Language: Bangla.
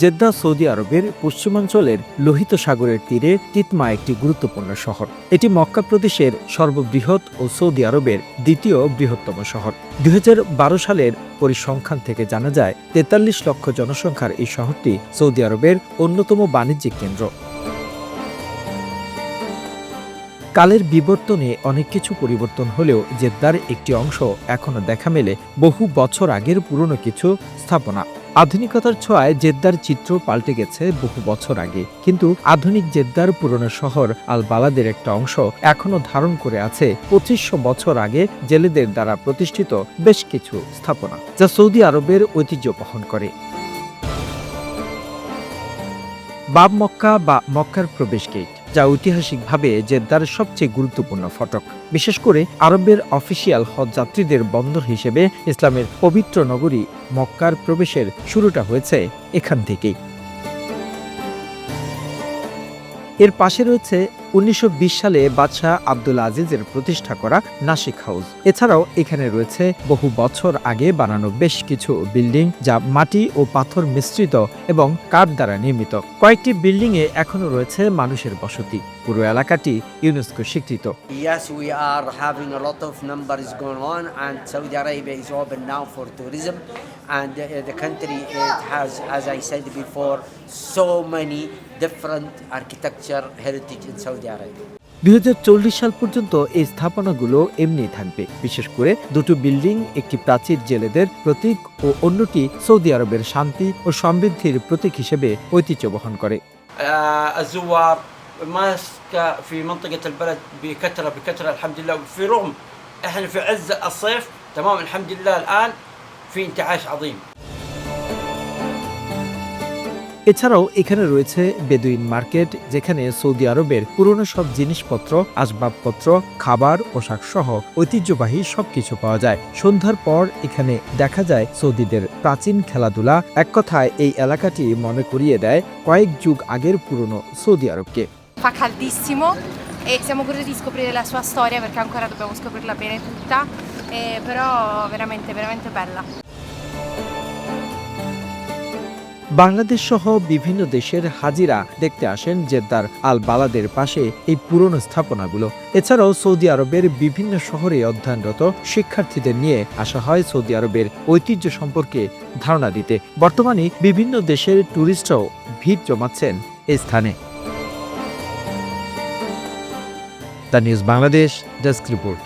জেদ্দা সৌদি আরবের পশ্চিমাঞ্চলের লোহিত সাগরের তীরে তিতমা একটি গুরুত্বপূর্ণ শহর। এটি মক্কা প্রদেশের সর্ববৃহৎ ও সৌদি আরবের দ্বিতীয় বৃহত্তম শহর। দু হাজার বারো সালের পরিসংখ্যান থেকে জানা যায়, তেতাল্লিশ লক্ষ জনসংখ্যার এই শহরটি সৌদি আরবের অন্যতম বাণিজ্যিক কেন্দ্র। কালের বিবর্তনে অনেক কিছু পরিবর্তন হলেও জেদ্দার একটি অংশ এখনও দেখা মেলে বহু বছর আগের পুরনো কিছু স্থাপনা। আধুনিকতার ছোঁয়ায় জেদ্দার চিত্র পাল্টে গেছে বহু বছর আগে। কিন্তু আধুনিক জেদ্দার পুরনো শহর আল বালাদের একটা অংশ এখনও ধারণ করে আছে পঁচিশশো বছর আগে জেলেদের দ্বারা প্রতিষ্ঠিত বেশ কিছু স্থাপনা, যা সৌদি আরবের ঐতিহ্য বহন করে। বাব মক্কা বা মক্কার প্রবেশ গেট যা ঐতিহাসিকভাবে জেদ্দার সবচেয়ে গুরুত্বপূর্ণ ফটক। বিশেষ করে আরবের অফিসিয়াল হজ যাত্রীদের বন্দর হিসেবে ইসলামের পবিত্র নগরী মক্কার প্রবেশের শুরুটা হয়েছে এখান থেকেই। এর পাশে রয়েছে উনিশশো বিশ সালে বাদশাহ আব্দুল আজিজের প্রতিষ্ঠা করা নাসিক হাউস এছাড়াও এখানে রয়েছে বহু বছর আগে বানানো বেশ কিছু বিল্ডিং যা মাটি ও পাথর মিশ্রিত এবং কাঠ দ্বারা নির্মিত কয়েকটি বিল্ডিং এ এখনও রয়েছে মানুষের বসতি পুরো এলাকাটি ইউনেস্কো স্বীকৃত Yes, we are having a lot of numbers going on, and Saudi Arabia is open now for tourism. And uh, the country it has, as I said before, so many different architecture heritage in Saudi. দুই সাল পর্যন্ত এই স্থাপনাগুলো এমনি থাকবে বিশেষ করে দুটো বিল্ডিং একটি প্রাচীর জেলেদের প্রতীক ও অন্যটি সৌদি আরবের শান্তি ও সমৃদ্ধির প্রতীক হিসেবে ঐতিহ্য বহন করে آه، الزوار ماسكه في منطقه البلد بكثره بكثره الحمد لله في رغم احنا في عز الصيف تمام الحمد لله الان في انتعاش عظيم এছাড়াও এখানে রয়েছে বেদুইন মার্কেট যেখানে সৌদি আরবের পুরনো সব জিনিসপত্র আসবাবপত্র খাবার পোশাক সহ ঐতিহ্যবাহী সবকিছু পাওয়া যায়। সন্ধ্যার পর এখানে দেখা যায় সৌদিদের প্রাচীন খেলাধুলা। এক কথায় এই এলাকাটি মনে করিয়ে দেয় কয়েক যুগ আগের পুরনো সৌদি আরবকে। E siamo curiosi di scoprire la sua storia perché ancora dobbiamo scoprirla bene tutta, eh, però veramente, veramente bella. Bangladesh সহ বিভিন্ন দেশের হাজিরা দেখতে আসেন জেদ্দার আল বালাদের পাশে এই পুরনো স্থাপনাগুলো। এছাড়াও সৌদি আরবের বিভিন্ন শহরে অধ্যয়নরত শিক্ষার্থীদের নিয়ে আসা হয় সৌদি আরবের ঐতিহ্য সম্পর্কে ধারণা দিতে। বর্তমানে বিভিন্ন দেশের ট্যুরিস্টরাও ভিড় জমাচ্ছেন এই স্থানে। The news Bangladesh, desk report.